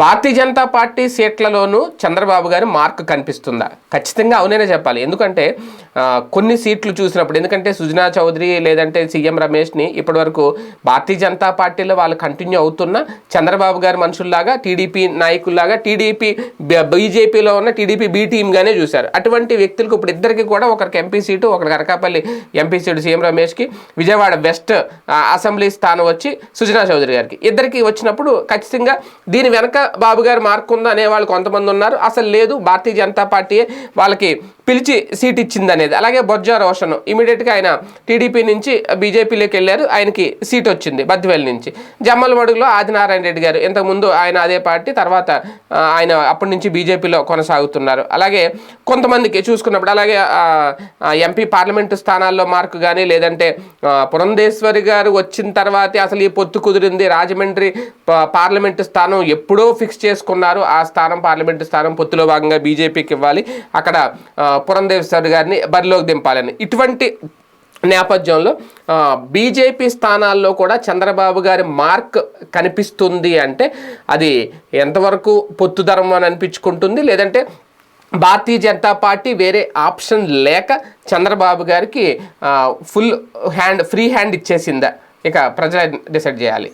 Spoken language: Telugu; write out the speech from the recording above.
భారతీయ జనతా పార్టీ సీట్లలోనూ చంద్రబాబు గారి మార్క్ కనిపిస్తుందా? ఖచ్చితంగా అవుననే చెప్పాలి. ఎందుకంటే కొన్ని సీట్లు చూసినప్పుడు ఎందుకంటే సుజనా చౌదరి లేదంటే సీఎం రమేష్ని ఇప్పటివరకు భారతీయ జనతా పార్టీలో వాళ్ళు కంటిన్యూ అవుతున్న చంద్రబాబు గారి మనుషుల్లాగా టీడీపీ నాయకుల్లాగా టీడీపీ బీజేపీలో ఉన్న టీడీపీ బీ టీమ్గానే చూశారు. అటువంటి వ్యక్తులకు ఇప్పుడు ఇద్దరికి కూడా ఒకరికి ఎంపీ సీటు ఒకరికి అనకాపల్లి ఎంపీ సీటు సీఎం రమేష్కి విజయవాడ వెస్ట్ అసెంబ్లీ స్థానం వచ్చి సుజనా చౌదరి గారికి. ఇద్దరికి వచ్చినప్పుడు ఖచ్చితంగా దీని వెనక బాబు గారు మార్క్ ఉందనే అనే వాళ్ళు కొంతమంది ఉన్నారు. అసలు లేదు భారతీయ జనతా పార్టీ వాళ్ళకి పిలిచి సీట్ ఇచ్చింది అనేది అలాగే బొజ్జ రోషన్ ఇమీడియట్గా ఆయన టీడీపీ నుంచి బీజేపీలోకి వెళ్ళారు. ఆయనకి సీట్ వచ్చింది బద్దివేల్ నుంచి. జమ్మలమడుగులో ఆదినారాయణ రెడ్డి గారు ఇంతకుముందు ఆయన అదే పార్టీ తర్వాత ఆయన అప్పటి నుంచి బీజేపీలో కొనసాగుతున్నారు. అలాగే కొంతమందికి చూసుకున్నప్పుడు అలాగే ఎంపీ పార్లమెంటు స్థానాల్లో మార్కు కానీ లేదంటే పురంధేశ్వరి గారు వచ్చిన తర్వాతే అసలు ఈ పొత్తు కుదిరింది. రాజమండ్రి పార్లమెంటు స్థానం ఎప్పుడో ఫిక్స్ చేసుకున్నారు. ఆ స్థానం పార్లమెంటు స్థానం పొత్తులో భాగంగా బీజేపీకి ఇవ్వాలి. అక్కడ పురంధేశ్వరి గారిని బరిలోకి దింపాలని. ఇటువంటి నేపథ్యంలో బీజేపీ స్థానాల్లో కూడా చంద్రబాబు గారి మార్క్ కనిపిస్తుంది అంటే అది ఎంతవరకు పొత్తు ధర్మం అని అనిపించుకుంటుంది? లేదంటే భారతీయ జనతా పార్టీ వేరే ఆప్షన్ లేక చంద్రబాబు గారికి ఫుల్ హ్యాండ్ ఫ్రీ హ్యాండ్ ఇచ్చేసిందా? ఇక ప్రజలు డిసైడ్ చేయాలి.